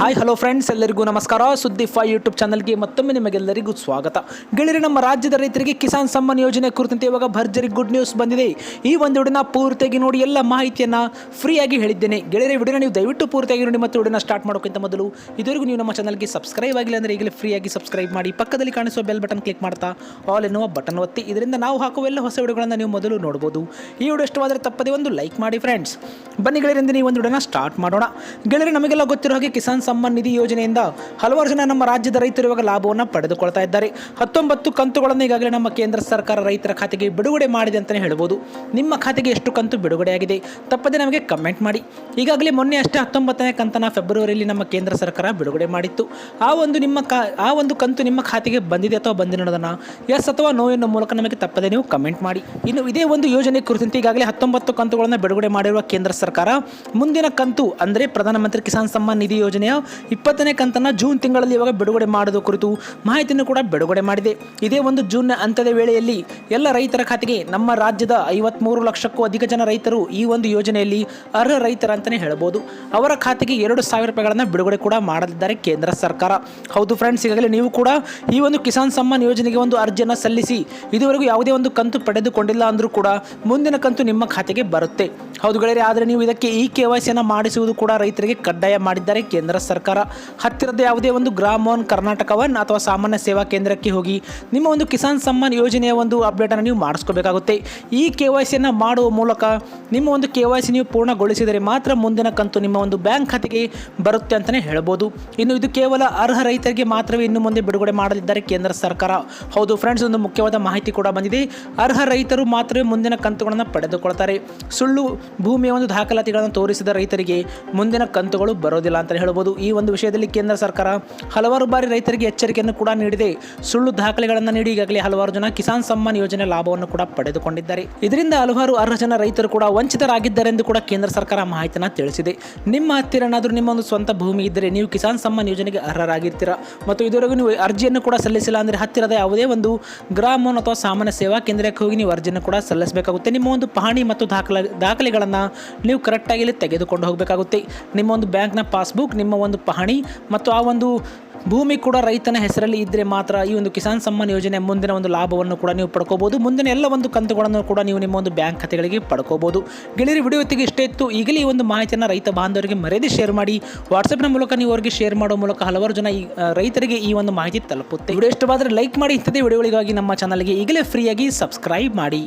Hi hello friends ಎಲ್ಲರಿಗೂ ನಮಸ್ಕಾರ. ಸುದ್ದಿ ಫೈ ಯೂಟ್ಯೂಬ್ ಚಾನಲ್ಗೆ ಮತ್ತೊಮ್ಮೆ ನಿಮಗೆಲ್ಲರಿಗೂ ಸ್ವಾಗತ. ಗೆಳೆಯರೆ, ನಮ್ಮ ರಾಜ್ಯದ ರೈತರಿಗೆ ಕಿಸಾನ್ ಸಮ್ಮಾನ್ ಯೋಜನೆ ಕುರಿತಂತೆ ಇವಾಗ ಭರ್ಜರಿ ಗುಡ್ ನ್ಯೂಸ್ ಬಂದಿದೆ. ಈ ಒಂದು ವಿಡಿಯೋನ ಪೂರ್ತಿಯಾಗಿ ನೋಡಿ, ಎಲ್ಲ ಮಾಹಿತಿಯನ್ನು ಫ್ರೀಯಾಗಿ ಹೇಳಿದ್ದೇನೆ. ಗೆಳೆಯರೆ, ವಿಡಿಯೋನ ನೀವು ದಯವಿಟ್ಟು ಪೂರ್ತಿಯಾಗಿ ನೋಡಿ ಮತ್ತು ವಿಡಿಯೋನ ಸ್ಟಾರ್ಟ್ ಮಾಡೋಕ್ಕಿಂತ ಮೊದಲು ಇದುವರೆಗೂ ನೀವು ನಮ್ಮ ಚಾನಲ್ಗೆ ಸಬ್ಸ್ಕ್ರೈಬ್ ಆಗಿಲ್ಲ ಅಂದರೆ ಈಗಲೇ ಫ್ರೀಯಾಗಿ ಸಬ್ಸ್ಕ್ರೈಬ್ ಮಾಡಿ, ಪಕ್ಕದಲ್ಲಿ ಕಾಣಿಸುವ ಬೆಲ್ ಬಟನ್ ಕ್ಲಿಕ್ ಮಾಡ್ತಾ ಆಲ್ ಎನ್ನುವ ಬಟನ್ ಒತ್ತಿ. ಇದರಿಂದ ನಾವು ಹಾಕುವ ಎಲ್ಲ ಹೊಸ ವಿಡಿಯೋಗಳನ್ನು ನೀವು ಮೊದಲು ನೋಡ್ಬೋದು. ಈ ವಿಡಿಯೋ ಇಷ್ಟವಾದರೆ ತಪ್ಪದೇ ಒಂದು ಲೈಕ್ ಮಾಡಿ ಫ್ರೆಂಡ್ಸ್ ಬನ್ನಿ ಗೆಳೆಯರಿಂದ ನೀವು ಒಂದು ವಿಡಿಯೋನ ಸ್ಟಾರ್ಟ್ ಮಾಡೋಣ. ಗೆಳೆಯರೆ, ನಮಗೆಲ್ಲ ಗೊತ್ತಿರೋ ಹಾಗೆ ಕಿಸಾನ್ ಸಮ್ಮಾನ್ ನಿಧಿ ಯೋಜನೆಯಿಂದ ಹಲವಾರು ಜನ ನಮ್ಮ ರಾಜ್ಯದ ರೈತರು ಇವಾಗ ಲಾಭವನ್ನು ಪಡೆದುಕೊಳ್ತಾ ಇದ್ದಾರೆ. ಹತ್ತೊಂಬತ್ತು ಕಂತುಗಳನ್ನು ಈಗಾಗಲೇ ನಮ್ಮ ಕೇಂದ್ರ ಸರ್ಕಾರ ರೈತರ ಖಾತೆಗೆ ಬಿಡುಗಡೆ ಮಾಡಿದೆ ಅಂತಲೇ ಹೇಳ್ಬೋದು. ನಿಮ್ಮ ಖಾತೆಗೆ ಎಷ್ಟು ಕಂತು ಬಿಡುಗಡೆಯಾಗಿದೆ? ತಪ್ಪದೆ ನಮಗೆ ಕಮೆಂಟ್ ಮಾಡಿ. ಈಗಾಗಲೇ ಮೊನ್ನೆ ಅಷ್ಟೇ ಹತ್ತೊಂಬತ್ತನೇ ಕಂತನ ಫೆಬ್ರವರಿಯಲ್ಲಿ ನಮ್ಮ ಕೇಂದ್ರ ಸರ್ಕಾರ ಬಿಡುಗಡೆ ಮಾಡಿತ್ತು. ಆ ಒಂದು ನಿಮ್ಮ ಆ ಒಂದು ಕಂತು ನಿಮ್ಮ ಖಾತೆಗೆ ಬಂದಿದೆ ಅಥವಾ ಬಂದಿಲ್ಲ ಅನ್ನೋದನ್ನು ಎಸ್ ಅಥವಾ ನೋ ಎನ್ನುವ ಮೂಲಕ ನಮಗೆ ತಪ್ಪದೆ ನೀವು ಕಮೆಂಟ್ ಮಾಡಿ. ಇನ್ನು ಇದೇ ಒಂದು ಯೋಜನೆ ಕುರಿತಂತೆ ಈಗಾಗಲೇ ಹತ್ತೊಂಬತ್ತು ಕಂತುಗಳನ್ನು ಬಿಡುಗಡೆ ಮಾಡಿರುವ ಕೇಂದ್ರ ಸರ್ಕಾರ ಮುಂದಿನ ಕಂತು ಅಂದರೆ ಪ್ರಧಾನಮಂತ್ರಿ ಕಿಸಾನ್ ಸಮ್ಮಾನ್ ನಿಧಿ ಯೋಜನೆಯ ಇಪ್ಪತ್ತನೇ ಕಂತನ್ನು ಜೂನ್ ತಿಂಗಳಲ್ಲಿ ಇವಾಗ ಬಿಡುಗಡೆ ಮಾಡೋದು ಕುರಿತು ಮಾಹಿತಿಯನ್ನು ಕೂಡ ಬಿಡುಗಡೆ ಮಾಡಿದೆ. ಇದೇ ಒಂದು ಜೂನ್ ಅಂತ್ಯದ ವೇಳೆಯಲ್ಲಿ ಎಲ್ಲ ರೈತರ ಖಾತೆಗೆ ನಮ್ಮ ರಾಜ್ಯದ ಐವತ್ಮೂರು ಲಕ್ಷಕ್ಕೂ ಅಧಿಕ ಜನ ರೈತರು ಈ ಒಂದು ಯೋಜನೆಯಲ್ಲಿ ಅರ್ಹ ರೈತರ ಅಂತಲೇ ಹೇಳ್ಬೋದು. ಅವರ ಖಾತೆಗೆ ಎರಡು ಸಾವಿರ ರೂಪಾಯಿಗಳನ್ನು ಬಿಡುಗಡೆ ಕೂಡ ಮಾಡಲಿದ್ದಾರೆ ಕೇಂದ್ರ ಸರ್ಕಾರ. ಹೌದು ಫ್ರೆಂಡ್ಸ್ ಈಗಾಗಲೇ ನೀವು ಕೂಡ ಈ ಒಂದು ಕಿಸಾನ್ ಸಮ್ಮಾನ್ ಯೋಜನೆಗೆ ಒಂದು ಅರ್ಜಿಯನ್ನು ಸಲ್ಲಿಸಿ ಇದುವರೆಗೂ ಯಾವುದೇ ಒಂದು ಕಂತು ಪಡೆದುಕೊಂಡಿಲ್ಲ ಅಂದರೂ ಕೂಡ ಮುಂದಿನ ಕಂತು ನಿಮ್ಮ ಖಾತೆಗೆ ಬರುತ್ತೆ. ಹೌದು ಗೆಳೆಯರೆ, ಆದರೆ ನೀವು ಇದಕ್ಕೆ ಈ ಕೆ ವೈ ಸಿಯನ್ನು ಮಾಡಿಸುವುದು ಕೂಡ ರೈತರಿಗೆ ಕಡ್ಡಾಯ ಮಾಡಿದ್ದಾರೆ ಕೇಂದ್ರ ಸರ್ಕಾರ ಹತ್ತಿರದ ಯಾವುದೇ ಒಂದು ಗ್ರಾಮ ಒನ್ ಕರ್ನಾಟಕ ಒನ್ ಅಥವಾ ಸಾಮಾನ್ಯ ಸೇವಾ ಕೇಂದ್ರಕ್ಕೆ ಹೋಗಿ ನಿಮ್ಮ ಒಂದು ಕಿಸಾನ್ ಸಮ್ಮಾನ್ ಯೋಜನೆಯ ಒಂದು ಅಪ್ಡೇಟನ್ನು ನೀವು ಮಾಡಿಸ್ಕೋಬೇಕಾಗುತ್ತೆ. ಈ ಕೆ ವೈ ಸಿಯನ್ನು ಮಾಡುವ ಮೂಲಕ ನಿಮ್ಮ ಒಂದು ಕೆ ವೈ ಸಿ ನೀವು ಪೂರ್ಣಗೊಳಿಸಿದರೆ ಮಾತ್ರ ಮುಂದಿನ ಕಂತು ನಿಮ್ಮ ಒಂದು ಬ್ಯಾಂಕ್ ಖಾತೆಗೆ ಬರುತ್ತೆ ಅಂತಲೇ ಹೇಳ್ಬೋದು. ಇನ್ನು ಇದು ಕೇವಲ ಅರ್ಹ ರೈತರಿಗೆ ಮಾತ್ರವೇ ಇನ್ನು ಮುಂದೆ ಬಿಡುಗಡೆ ಮಾಡಲಿದ್ದಾರೆ ಕೇಂದ್ರ ಸರ್ಕಾರ. ಹೌದು ಫ್ರೆಂಡ್ಸ್ ಒಂದು ಮುಖ್ಯವಾದ ಮಾಹಿತಿ ಕೂಡ ಬಂದಿದೆ. ಅರ್ಹ ರೈತರು ಮಾತ್ರವೇ ಮುಂದಿನ ಕಂತುಗಳನ್ನು ಪಡೆದುಕೊಳ್ತಾರೆ. ಸುಳ್ಳು ಭೂಮಿಯ ಒಂದು ದಾಖಲಾತಿಗಳನ್ನು ತೋರಿಸಿದ ರೈತರಿಗೆ ಮುಂದಿನ ಕಂತುಗಳು ಬರೋದಿಲ್ಲ ಅಂತ ಹೇಳ್ಬೋದು. ಈ ಒಂದು ವಿಷಯದಲ್ಲಿ ಕೇಂದ್ರ ಸರ್ಕಾರ ಹಲವಾರು ಬಾರಿ ರೈತರಿಗೆ ಎಚ್ಚರಿಕೆಯನ್ನು ಕೂಡ ನೀಡಿದೆ. ಸುಳ್ಳು ದಾಖಲೆಗಳನ್ನು ನೀಡಿ ಈಗಾಗಲೇ ಹಲವಾರು ಜನ ಕಿಸಾನ್ ಸಮ್ಮಾನ್ ಯೋಜನೆ ಲಾಭವನ್ನು ಕೂಡ ಪಡೆದುಕೊಂಡಿದ್ದಾರೆ. ಇದರಿಂದ ಹಲವಾರು ಅರ್ಹ ಜನ ರೈತರು ಕೂಡ ವಂಚಿತರಾಗಿದ್ದಾರೆ ಎಂದು ಕೂಡ ಕೇಂದ್ರ ಸರ್ಕಾರ ಮಾಹಿತಿಯನ್ನು ತಿಳಿಸಿದೆ. ನಿಮ್ಮ ಹತ್ತಿರ ಏನಾದರೂ ನಿಮ್ಮ ಒಂದು ಸ್ವಂತ ಭೂಮಿ ಇದ್ದರೆ ನೀವು ಕಿಸಾನ್ ಸಮ್ಮಾನ್ ಯೋಜನೆಗೆ ಅರ್ಹರಾಗಿರ್ತೀರಾ? ಮತ್ತು ಇದುವರೆಗೂ ನೀವು ಅರ್ಜಿಯನ್ನು ಕೂಡ ಸಲ್ಲಿಸಿಲ್ಲ ಅಂದರೆ ಹತ್ತಿರದ ಯಾವುದೇ ಒಂದು ಗ್ರಾಮ ಅಥವಾ ಸಾಮಾನ್ಯ ಸೇವಾ ಕೇಂದ್ರಕ್ಕೆ ಹೋಗಿ ನೀವು ಅರ್ಜಿಯನ್ನು ಕೂಡ ಸಲ್ಲಿಸಬೇಕಾಗುತ್ತೆ. ನಿಮ್ಮ ಒಂದು ಪಹಣಿ ಮತ್ತು ದಾಖಲೆ, ದಾಖಲೆಗಳನ್ನು ನೀವು ಕರೆಕ್ಟಾಗಿ ಇಲ್ಲಿ ತೆಗೆದುಕೊಂಡು ಹೋಗಬೇಕಾಗುತ್ತೆ. ನಿಮ್ಮ ಒಂದು ಬ್ಯಾಂಕ್ನ ಪಾಸ್ಬುಕ್, ನಿಮ್ಮ ಒಂದು ಪಹಣಿ ಮತ್ತು ಆ ಒಂದು ಭೂಮಿ ಕೂಡ ರೈತನ ಹೆಸರಲ್ಲಿ ಇದ್ದರೆ ಮಾತ್ರ ಈ ಒಂದು ಕಿಸಾನ್ ಸಮ್ಮಾನ್ ಯೋಜನೆ ಮುಂದಿನ ಒಂದು ಲಾಭವನ್ನು ಕೂಡ ನೀವು ಪಡ್ಕೋಬೋದು. ಮುಂದಿನ ಎಲ್ಲ ಒಂದು ಕಂತುಗಳನ್ನು ಕೂಡ ನೀವು ನಿಮ್ಮ ಒಂದು ಬ್ಯಾಂಕ್ ಖಾತೆಗಳಿಗೆ ಪಡ್ಕೋಬೋದು. ಗೆಳೆಯರಿ ವಿಡಿಯೋ ಇಷ್ಟೇ ಇತ್ತು. ಈಗಲೇ ಈ ಒಂದು ಮಾಹಿತಿಯನ್ನು ರೈತ ಬಾಂಧವರಿಗೆ ಮರೆಯದೆ ಶೇರ್ ಮಾಡಿ. ವಾಟ್ಸಪ್ನ ಮೂಲಕ ನೀವು ಅವರಿಗೆ ಶೇರ್ ಮಾಡೋ ಮೂಲಕ ಹಲವಾರು ಜನ ಈ ರೈತರಿಗೆ ಈ ಒಂದು ಮಾಹಿತಿ ತಲುಪುತ್ತೆ. ವಿಡಿಯೋ ಇಷ್ಟವಾದರೆ ಲೈಕ್ ಮಾಡಿ. ಇಂಥದೇ ವಿಡಿಯೋಗಳಿಗಾಗಿ ನಮ್ಮ ಚಾನಲ್ಗೆ ಈಗಲೇ ಫ್ರೀಯಾಗಿ ಸಬ್ಸ್ಕ್ರೈಬ್ ಮಾಡಿ.